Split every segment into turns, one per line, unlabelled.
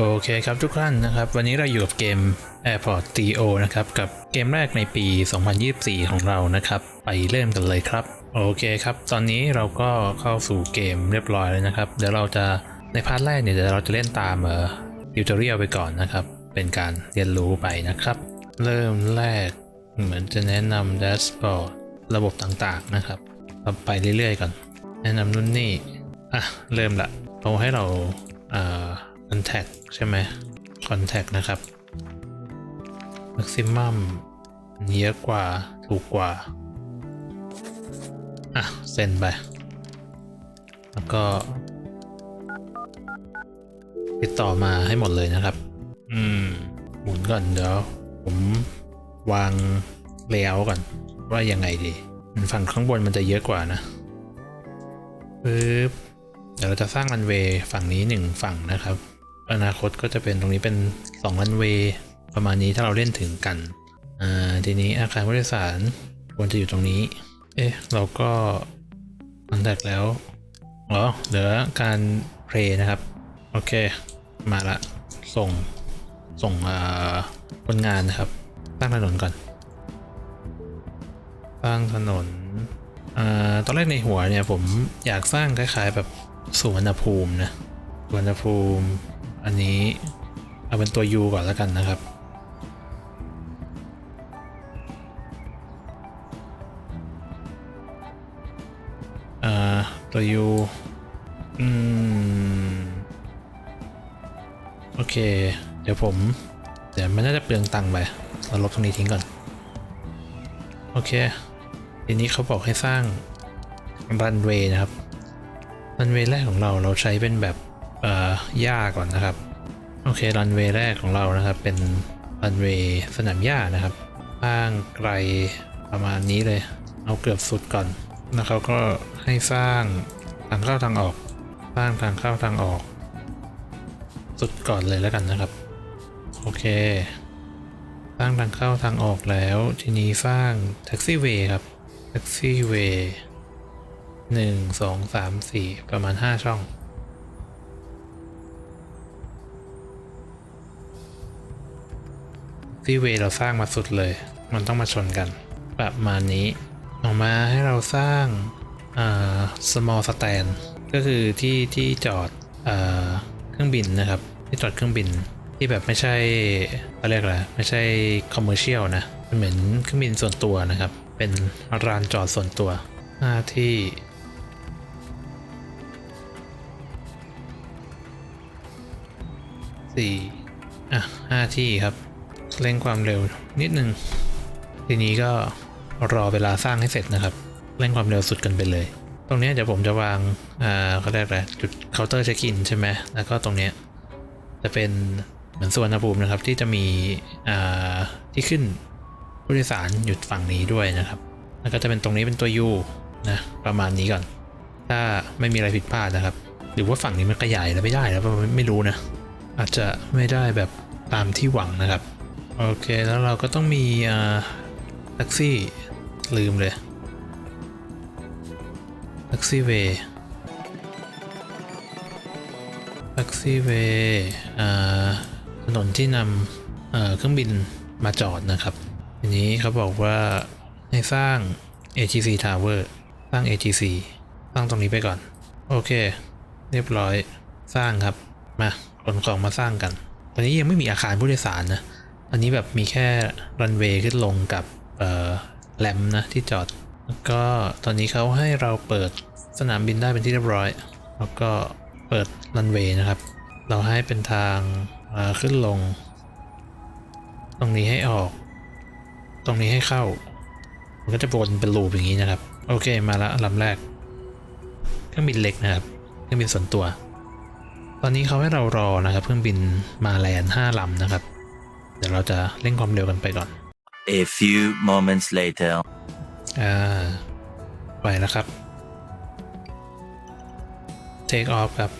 โอเคครับทุกท่านนะครับ วันนี้เราอยู่กับเกม Airport TO นะครับ กับเกมแรกในปี 2024 ของเรานะครับ ไปเริ่มกันเลยครับ โอเคครับ ตอนนี้เราก็เข้าสู่เกมเรียบร้อยแล้วนะครับ เดี๋ยวเราจะในพาร์ทแรกเนี่ยเดี๋ยวเราจะเล่นตามเอ่อติวตอเรียลไปก่อนนะครับ เป็นการเรียนรู้ไปนะครับ เริ่มแรกเหมือนจะแนะนำแดชบอร์ดระบบต่างๆนะครับเราไปเรื่อยๆก่อน แนะนำนู่นนี่อะเริ่มละเขาให้เราอ่า contact ใช่ไหม contact นะครับ maximum เยอะกว่า ถูกกว่า อะ เซ็นไป แล้วก็ ติดต่อมาให้หมดเลยนะครับ อืม หมุนก่อนเดี๋ยว ผมวางเลเยอร์ก่อน ว่ายังไงดีฝั่งข้างบนมันจะเยอะกว่านะปึ๊บเดี๋ยวเราจะสร้างรันเวย์ฝั่งนี้หนึ่งฝั่งนะครับ อนาคตก็จะเป็นตรงนี้เป็น2รันเวย์ประมาณนี้ถ้าเราเล่นถึงกันอ่าทีนี้อาคารผู้โดยสารควรจะอยู่ตรงนี้ เอ๊ะ เราก็คอนแทคแล้วอ๋อเหลือการเพลย์นะครับ โอเค มาละ ส่ง ส่งคนงานนะครับ สร้างถนนก่อน สร้างถนนอ่าตอนแรกในหัวเนี่ยผมอยากสร้างคล้ายๆแบบสวรรณภูมินะสวรรณภูมิ อันนี้เอาเป็นตัว U ก่อนแล้วกันนะครับอ่าตัว U อืม โอเค เดี๋ยวผม เดี๋ยวมันน่าจะเปลืองตังค์ไป เราลบตรงนี้ทิ้งก่อน โอเค ทีนี้เขาบอกให้สร้างรันเวย์นะครับ รันเวย์แรกของเราเราใช้เป็นแบบ เอ่อหญ้าก่อนนะครับ โอเครันเวย์แรกของเรานะครับ เป็นรันเวย์สนามหญ้านะครับสร้างไกลประมาณนี้เลย เอาเกือบสุดก่อนแล้วเขาก็ให้สร้างทางเข้าทางออก สร้างทางเข้าทางออก สุดก่อนเลยแล้วกันนะครับ โอเค สร้างทางเข้าทางออกแล้วทีนี้สร้างแท็กซี่เวย์ครับแท็กซี่เวย์หนึ่งสองสามสี่ประมาณห้าช่อง ที่เวย์เราสร้างมาสุดเลย มันต้องมาชนกันประมาณนี้ออกมาให้เราสร้างอ่า small stand ก็คือที่ที่จอดอ่าเครื่องบินนะครับ ที่จอดเครื่องบินที่แบบไม่ใช่เขาเรียกอะไรไม่ใช่ commercial นะเป็นเหมือนเครื่องบินส่วนตัวนะครับ เป็นร้านจอดส่วนตัวหน้าที่สี่อะห้าที่ครับ เร่งความเร็วนิดนึง ทีนี้ก็รอเวลาสร้างให้เสร็จนะครับ เร่งความเร็วสุดกันไปเลย ตรงนี้เดี๋ยวผมจะวางอ่าเขาเรียกอะไรจุดเคาน์เตอร์เช็คอินใช่ไหมแล้วก็ตรงนี้จะเป็นเหมือนส่วนภูมินะครับที่จะมีอ่าที่ขึ้นผู้โดยสารหยุดฝั่งนี้ด้วยนะครับ แล้วก็จะเป็นตรงนี้เป็นตัว U นะประมาณนี้ก่อน ถ้าไม่มีอะไรผิดพลาดนะครับ หรือว่าฝั่งนี้มันขยายแล้วไม่ได้แล้วไม่รู้นะอาจจะไม่ได้แบบตามที่หวังนะครับ โอเคแล้วเราก็ต้องมีแท็กซี่ลืมเลยแท็กซี่เวย์แท็กซี่เวย์ถนนที่นำเครื่องบินมาจอดนะครับ ทีนี้เขาบอกว่าให้สร้าง ATC Tower สร้าง ATC สร้างตรงนี้ไปก่อน โอเค เรียบร้อยสร้างครับ มาขนของมาสร้างกัน ตอนนี้ยังไม่มีอาคารผู้โดยสารนะ อันนี้แบบมีแค่รันเวย์ขึ้นลงกับแลมนะที่จอด แล้วก็ตอนนี้เขาให้เราเปิดสนามบินได้เป็นที่เรียบร้อย แล้วก็เปิดรันเวย์นะครับ เราให้เป็นทางเอ่อขึ้นลง ตรงนี้ให้ออก ตรงนี้ให้เข้า มันก็จะวนเป็นลูปอย่างนี้นะครับ โอเคมาละลำแรก เครื่องบินเล็กนะครับ เครื่องบินส่วนตัว ตอนนี้เขาให้เรารอนะครับ เครื่องบินมาแลนด์ห้าลำนะครับ เดี๋ยวเราจะเร่งความเร็วกันไปก่อน
A few moments later.
อ่า ไปแล้วครับ take off ครับ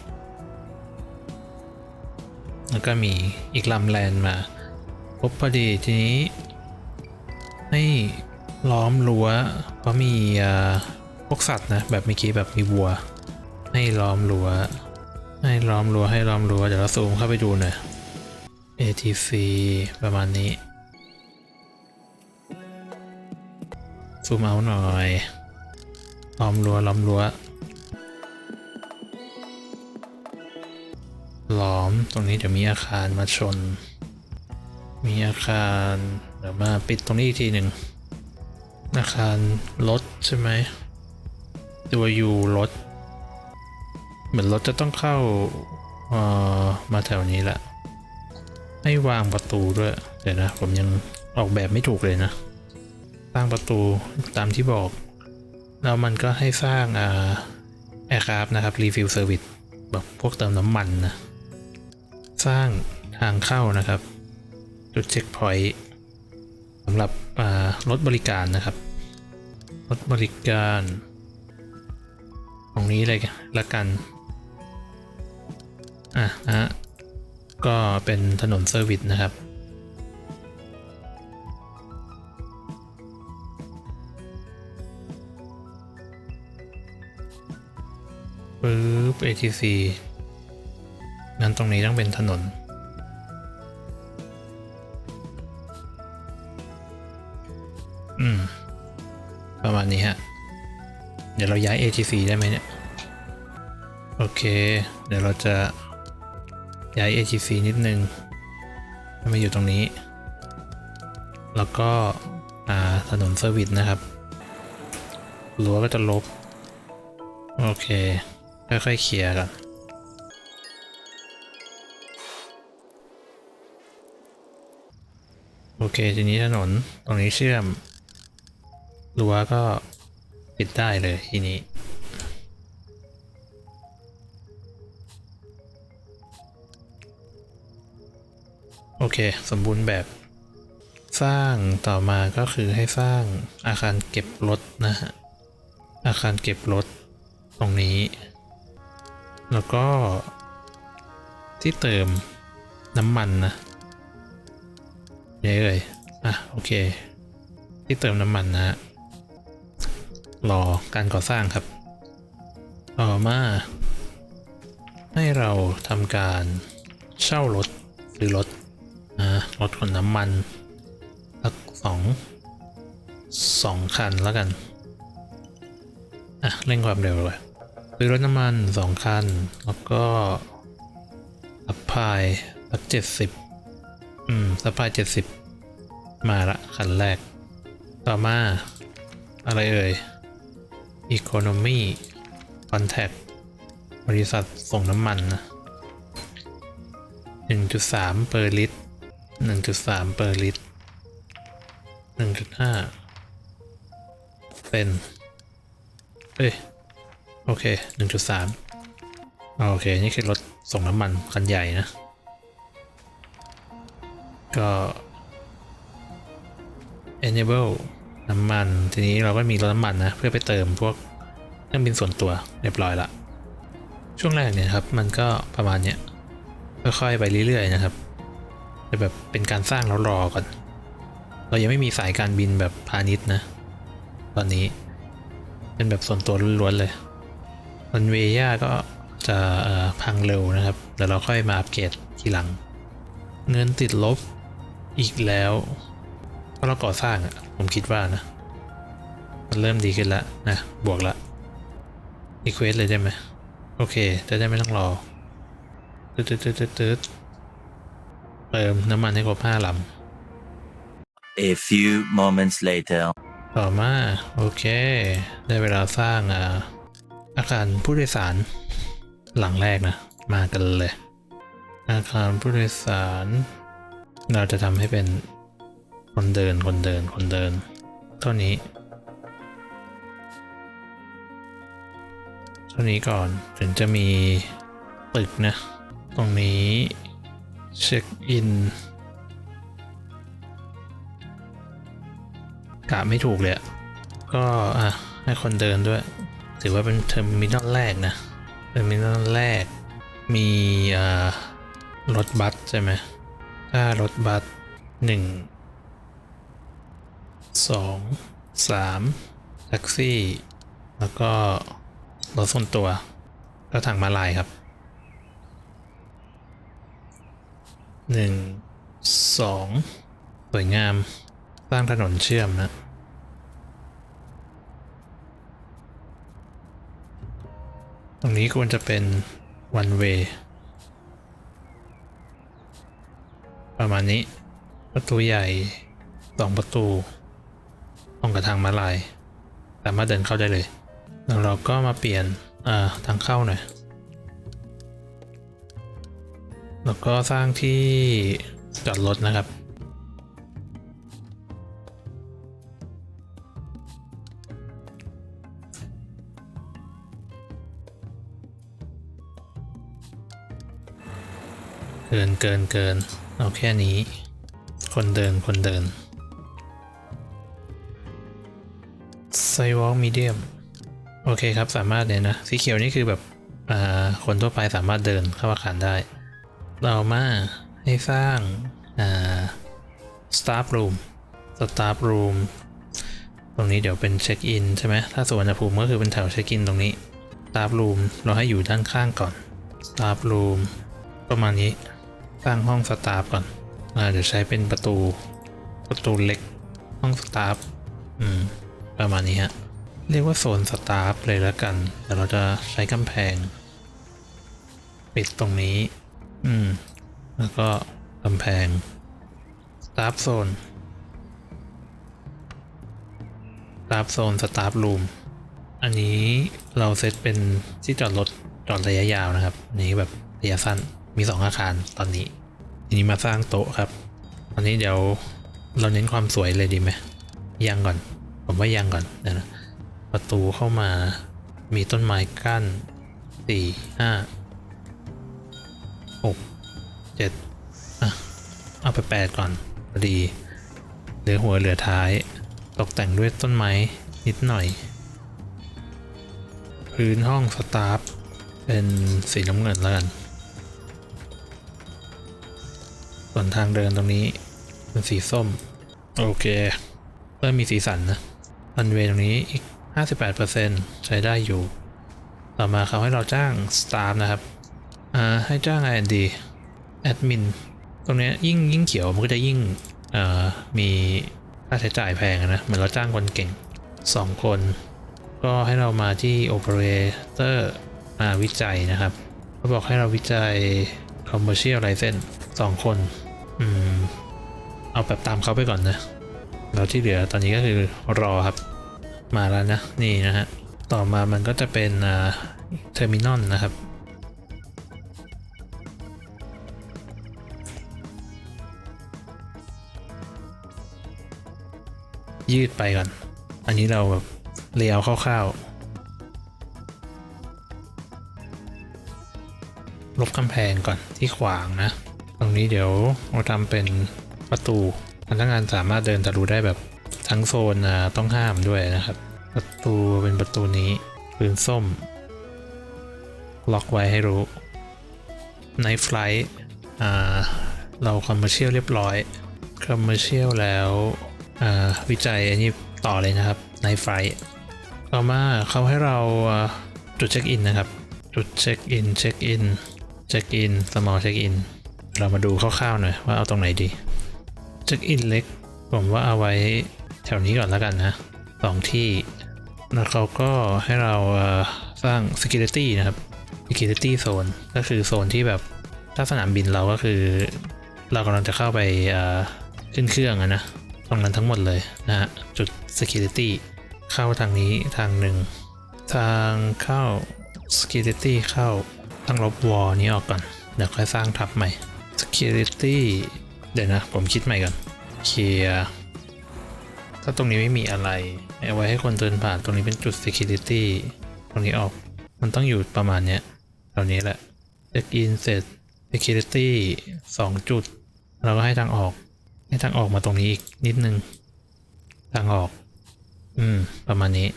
แล้วก็มีอีกลำแลนด์มาพบพอดีทีนี้ให้ล้อมรั้วเพราะมีอ่าพวกสัตว์นะแบบเมื่อกี้แบบมีวัว ให้ล้อมรั้วให้ล้อมรั้วให้ล้อมรั้วเดี๋ยวเราซูมเข้าไปดูหน่อย ATC ประมาณนี้ ซูมเอาหน่อยล้อมรั้วล้อมรั้วล้อมตรงนี้เดี๋ยวมีอาคารมาชน มีอาคารเดี๋ยวมาปิดตรงนี้อีกทีหนึ่งอาคารรถใช่ไหมตัวยูรถ เหมือนรถจะต้องเข้าออมาแถวนี้แหละ ให้วางประตูด้วย เดี๋ยวนะ ผมยังออกแบบไม่ถูกเลยนะสร้างประตูตามที่บอก แล้วมันก็ให้สร้างอ่าแอร์คราฟนะครับรีฟิลเซอร์วิสแบบพวกเติมน้ำมันนะ สร้างทางเข้านะครับ จุดเช็คพอยต์สำหรับรถบริการนะครับ รถบริการ ตรงนี้เลยละกัน อะนะ ก็เป็นถนนเซอร์วิสนะครับ ปึ๊บ ATC งั้นตรงนี้ต้องเป็นถนน อืม ประมาณนี้ฮะ เดี๋ยวเราย้าย ATC ได้ไหมเนี่ย โอเค เดี๋ยวเราจะ ย้าย ATC นิดนึงให้มาอยู่ตรงนี้ แล้วก็ถนนเซอร์วิสนะครับรั้วก็จะลบ โอเค ค่อยๆเคลียร์กันโอเค ทีนี้ถนนตรงนี้เชื่อมรั้วก็ปิดได้เลยทีนี้ เค สมบูรณ์แบบสร้างต่อมาก็คือให้สร้างอาคารเก็บรถนะฮะ อาคารเก็บรถตรงนี้ แล้วก็ที่เติมน้ำมันนะเนี่ยเอ่ยอะโอเค ที่เติมน้ำมันนะฮะรอการก่อสร้างครับ ต่อมา ให้เราทำการเช่ารถซื้อรถ รถขนน้ำมันสักสองสองคันแล้วกัน อะ เร่งความเร็วเลยซื้อรถน้ำมันสองคัน แล้วก็ซัพพายสักเจ็ดสิบอืมซัพพายเจ็ดสิบมาละคันแรก ต่อมา อะไรเอ่ย Economy Contact บริษัทส่งน้ำมันนะ1.3เปอร์ลิตร 1.3เปอร์ลิตร1.5เป็นเอ้ยโอเค1.3โอเค นี่คือรถส่งน้ำมันคันใหญ่นะ ก็ enable น้ำมัน ทีนี้เราก็มีรถน้ำมันนะ เพื่อไปเติมพวกเครื่องบินส่วนตัวเรียบร้อยละ ช่วงแรกเนี่ยครับ มันก็ประมาณเนี้ยค่อยๆไปเรื่อยๆนะครับ จะแบบเป็นการสร้างแล้วรอก่อน เรายังไม่มีสายการบินแบบพาณิชย์นะ ตอนนี้เป็นแบบส่วนตัวล้วนๆเลยรันเวย่าก็จะพังเร็วนะครับเดี๋ยวเราค่อยมาอัปเกรดทีหลัง เงินติดลบอีกแล้วเพราะเราก่อสร้างอะผมคิดว่านะ มันเริ่มดีขึ้นแล้วนะ บวกละอีเควสเลยได้ไหมโอเคจะได้ไม่ต้องรอตืดตืดตืดตืดตืด เติมน้ำมันให้ครบห้าล
A few moments later. ำ
ต่อมาโอเค ได้เวลาสร้างอ่าอาคารผู้โดยสาร หลังแรกนะ มากันเลย อาคารผู้โดยสาร เราจะทำให้เป็นคนเดินคนเดินคนเดิน เท่านี้ เท่านี้ก่อนถึงจะมีตึกนะ ตรงนี้ เช็คอินกะไม่ถูกเลยก็อะให้คนเดินด้วย ถือว่าเป็นเทอร์มินอลแรกนะเทอร์มินอลแรกมีอ่ารถบัสใช่ไหมถ้ารถบัสหนึ่งสองสามแท็กซี่ แล้วก็รถส่วนตัว ก็ทางมาลายครับ หนึ่งสองสวยงาม สร้างถนนเชื่อมนะ ตรงนี้ควรจะเป็น one way ประมาณนี้ ประตูใหญ่สองประตูตรงกับทางมาลาย สามารถเดินเข้าได้เลย แล้วเราก็มาเปลี่ยน อ่า ทางเข้าหน่อย แล้วก็สร้างที่จอดรถนะครับ เกินเกินเกินเอาแค่นี้ คนเดินคนเดินไซวอล์กมีเดียมโอเคครับ สามารถเนี่ยนะ สีเขียวนี่คือแบบคนทั่วไปสามารถเดินเข้าอาคารได้ เรามาให้สร้าง อ่า staff room staff room ตรงนี้เดี๋ยวเป็นเช็คอินใช่ไหมถ้าสวนภูมิก็คือเป็นแถวเช็คอินตรงนี้ staff room เราให้อยู่ด้านข้างก่อน staff room ประมาณนี้ สร้างห้องสตาฟก่อน อ่า เดี๋ยวใช้เป็นประตู ประตูเล็ก ห้องสตาฟอืม ประมาณนี้ฮะ เรียกว่าโซนสตาฟเลยแล้วกัน แต่เราจะใช้กำแพง ปิดตรงนี้ อืม แล้วก็กำแพงสตาฟโซนสตาฟโซนสตาฟรูมอันนี้เราเซตเป็นที่จอดรถจอดระยะยาวนะครับนนี้แบบระยะสั้นมีสองอาคารตอนนี้ ทีนี้มาสร้างโต๊ะครับ ตอนนี้เดี๋ยวเราเน้นความสวยเลยดีไหมยังก่อน ผมว่ายังก่อนนะประตูเข้ามามีต้นไม้กั้นสี่ห้า หกเจ็ดอะเอาไปแปดก่อนพอดีเหลือหัวเหลือท้าย ตกแต่งด้วยต้นไม้นิดหน่อย พื้นห้องสตาฟเป็นสีน้ำเงินแล้วกัน ส่วนทางเดินตรงนี้เป็นสีส้ม โอเคเริ่มมีสีสันนะรันเวย์ตรงนี้อีก 58%ใช้ได้อยู่ ต่อมาเขาให้เราจ้างสตาฟนะครับ อ่าให้จ้าง R&D แอดมินตรงนี้ยิ่งยิ่งเขียวมันก็จะยิ่งเอ่อมีค่าใช้จ่ายแพงนะเหมือนเราจ้างคนเก่ง 2 คน ก็ให้เรามาที่ Operator มาวิจัยนะครับเขาบอกให้เราวิจัย Commercial License 2 คน อืม เอาแบบตามเขาไปก่อนนะแล้วที่เหลือตอนนี้ก็คือรอครับ มาแล้วนะ นี่นะฮะ ต่อมามันก็จะเป็นเทอร์มินอลนะครับ ยืดไปก่อน อันนี้เราแบบเลียวคร่าวๆ ลบกำแพงก่อนที่ขวางนะ ตรงนี้เดี๋ยวเราทำเป็นประตูพนักงานสามารถเดินทะลุได้แบบทั้งโซนต้องห้ามด้วยนะครับ ประตูเป็นประตูนี้ปืนส้ม ล็อกไว้ให้รู้ในไฟล์อ่าเราคอมเมอร์เชียลเรียบร้อยคอมเมอร์เชียลแล้ว วิจัยอันนี้ต่อเลยนะครับในไฟต่อมาเขาให้เราจุดเช็คอินนะครับ จุดเช็คอินเช็คอินเช็คอิน small เช็คอินเรามาดูคร่าวๆหน่อยว่าเอาตรงไหนดีเช็คอินเล็กผมว่าเอาไว้แถวนี้ก่อนแล้วกันนะสองที่แล้วเขาก็ให้เราสร้าง security นะครับ security zone ก็คือโซนที่แบบถ้าสนามบินเราก็คือ เรากำลังจะเข้าไปขึ้นเครื่องอะนะ ตรงนั้นทั้งหมดเลยนะฮะจุด security เข้าทางนี้ทางหนึ่ง ทางเข้า security เข้าต้องลบวอลนี้ออกก่อน เดี๋ยวค่อยสร้างทับใหม่ security เดี๋ยวนะ ผมคิดใหม่ก่อนเคลียร์ถ้าตรงนี้ไม่มีอะไรเอาไว้ให้คนเดินผ่านตรงนี้เป็นจุด security ตรงนี้ออกมันต้องอยู่ประมาณเนี้ยตรงนี้แหละ check in เสร็จ security 2 จุด เราก็ให้ทางออก ให้ทางออกมาตรงนี้อีกนิดนึง ทางออก อืม ประมาณนี้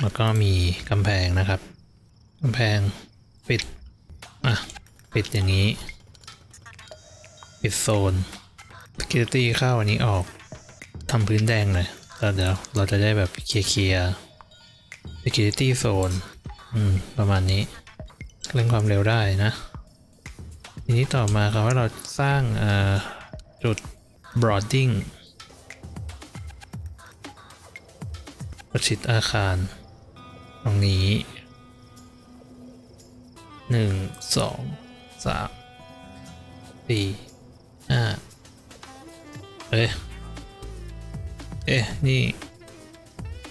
แล้วก็มีกำแพงนะครับกำแพงปิด อะ ปิดอย่างนี้ ปิดโซน security เข้าอันนี้ออกทำพื้นแดงหน่อยแล้วเดี๋ยวเราจะได้แบบเคลียร์ๆ security zone อืม ประมาณนี้ เร่งความเร็วได้นะ ทีนี้ต่อมาครับว่าเราสร้างจุด broading ประชิดอาคาร ตรงนี้หนึ่งสองสามสี่ห้าเอ๊ะ เอ๊ะ นี่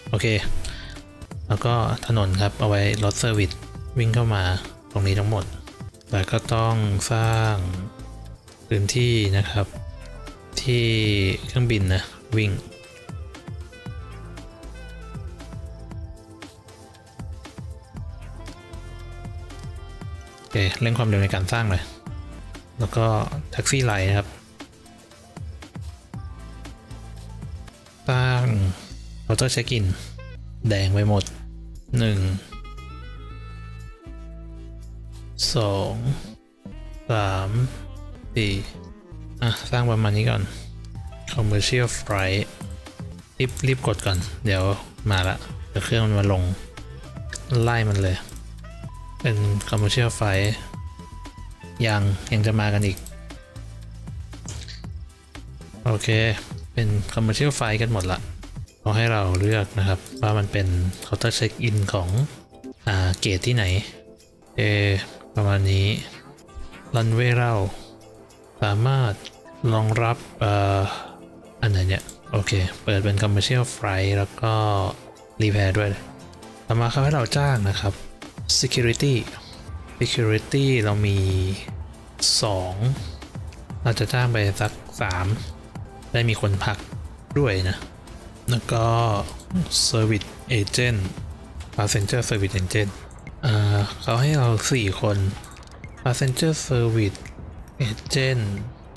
โอเค แล้วก็ถนนครับ เอาไว้รถเซอร์วิสวิ่งเข้ามาตรงนี้ทั้งหมด แต่ก็ต้องสร้างพื้นที่นะครับ ที่เครื่องบินนะ วิ่ง โอเคเร่งความเร็วในการสร้างเลย แล้วก็ แท็กซี่ไลน์นะครับ สร้างเคาน์เตอร์เช็คอิน แดงไปหมดหนึ่งส อะ สร้างประมาณนี้ก่อน commercial flight รีบรีบกดก่อน เดี๋ยวมาละเดี๋ยวเครื่องมันมาลง ไล่มันเลย เป็น commercial flight ยัง ยังจะมากันอีก โอเค เป็น commercial flight กันหมดละเขาให้เราเลือกนะครับ ว่ามันเป็น counter check in ของอ่าเกตที่ไหน เอ ประมาณนี้ runway เรา สามารถรองรับเอ่ออันไหนเนี่ย โอเค เปิดเป็น commercial flight แล้วก็ repair ด้วยต่อมาเขาให้เราจ้างนะครับ security security เรามี 2 เราจะจ้างไปสัก 3 ได้มีคนพักด้วยนะ แล้วก็ service agent passenger service agent เขาให้เรา 4 คน passenger service agent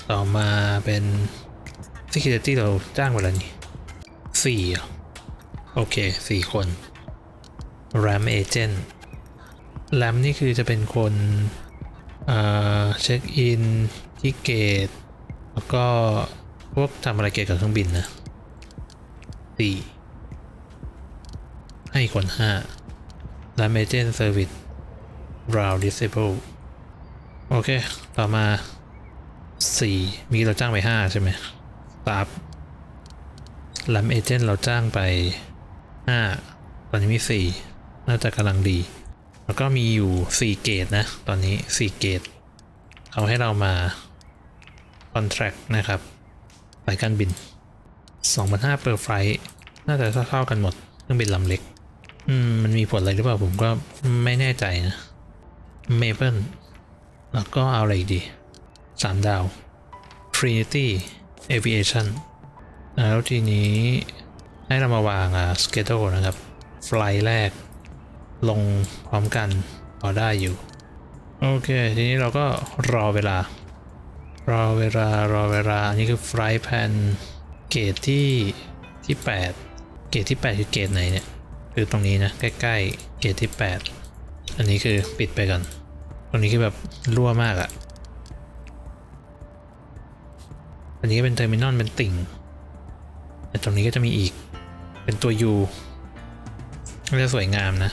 ต่อมาเป็น security เราจ้างไปแล้วนี่สี่โอเค4คน ram agent แรมนี่คือจะเป็นคนเช็คอินที่เกต แล้วก็พวกทำอะไรเกี่ยวกับเครื่องบินนะสี่ให้คนห้าแรมเอ โอเค ต่อมาสี่มีเราจ้างไปห้าใช่ไหมตาฟแรมเอเจนต์เราจ้างไปห้าตอนนี้มีสี่น่าจะกำลังดี แล้วก็มีอยู่4เกตนะ ตอนนี้4เกตเขาให้เรามา contract นะครับสายการบิน2,500 per flight น่าจะเท่าๆกันหมดเครื่องบินลำเล็ก อืม มันมีผลอะไรหรือเปล่าผมก็ไม่แน่ใจนะ Maple แล้วก็เอาอะไรอีกดี3ดาว Trinity Aviation แล้วทีนี้ให้เรามาวางอะ schedule นะครับ ไฟล์แรก ลงพร้อมกันพอได้อยู่ โอเค ทีนี้เราก็รอเวลา รอเวลารอเวลา อันนี้คือไฟล์แพนเกตที่ที่ 8 เกตที่ 8 คือเกตไหนเนี่ย คือตรงนี้นะ ใกล้ ๆ เกตที่ 8 อันนี้คือปิดไปก่อน ตรงนี้คือแบบรั่วมากอะ่ะ อันนี้ก็เป็นเทอร์มินอลเป็นติ่ง แต่ตรงนี้ก็จะมีอีก เป็นตัว U ก็จะสวยงามนะ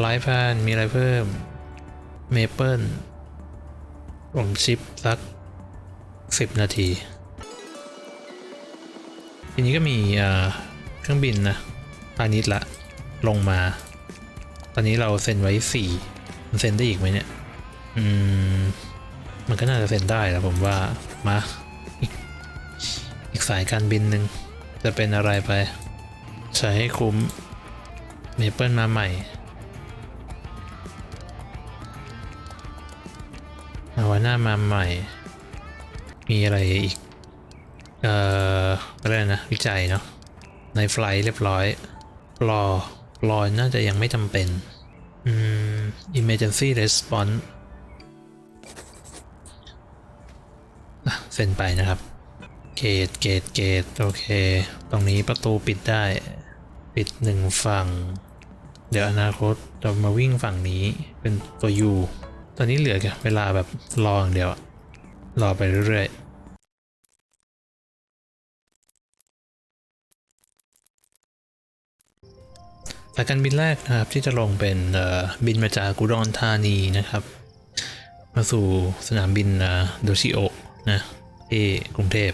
ไลฟ์แพนมีอะไรเพิ่ม เมเปิลผมชิปสัก 10 นาที ทีนี้ก็มีเครื่องบินนะพาณิชย์ละ ลงมา ตอนนี้เราเซ็นไว้4มันเซ็นได้อีกไหมเนี่ย อืม มันก็น่าจะเซ็นได้แล้วผมว่า มาอีกอีกสายการบินหนึ่งจะเป็นอะไรไป ใช้ให้คุ้ม เมเปิลมาใหม่อาวาน่ามาใหม่ มีอะไรอีก เอ่ออะไรนะ วิจัยเนาะ ในไฟล์เรียบร้อยรอรอน่าจะยังไม่จำเป็น อืม emergency response เซ็นไปนะครับ เกตเกตเกตโอเค ตรงนี้ประตูปิดได้ ปิดหนึ่งฝั่ง เดี๋ยวอนาคตเรามาวิ่งฝั่งนี้เป็นตัว U ตอนนี้เหลือแค่เวลาแบบรออย่างเดียว รอไปเรื่อยๆสายการบินแรกนะครับที่จะลงเป็นบินมาจากกุดรธานีนะครับ มาสู่สนามบินโดชิโอนะ ที่กรุงเทพ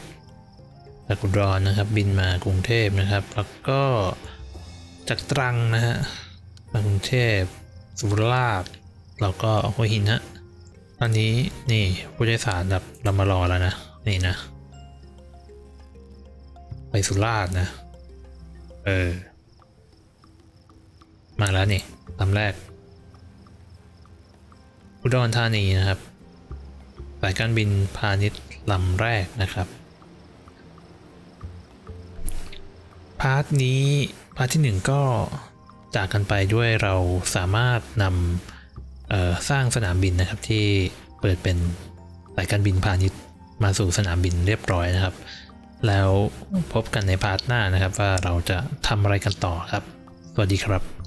จากอุดรนะครับ บินมากรุงเทพนะครับ แล้วก็จากตรังนะฮะมากรุงเทพสุราษฎร์แล้วก็หัวหินฮะตอนนี้นี่ผู้โดยสารแบบเรามารอแล้วนะนี่นะ ไปสุราษฎร์นะ เออ มาแล้วนี่ลำแรกอุดรธานีนะครับสายการบินพาณิชย์ ลำแรกนะครับ พาร์ทนี้พาร์ทที่หนึ่งก็จากกันไปด้วยเราสามารถนำสร้างสนามบินนะครับที่เปิดเป็นสายการบินพาณิชย์มาสู่สนามบินเรียบร้อยนะครับ แล้วพบกันในพาร์ทหน้านะครับว่าเราจะทำอะไรกันต่อครับ สวัสดีครับ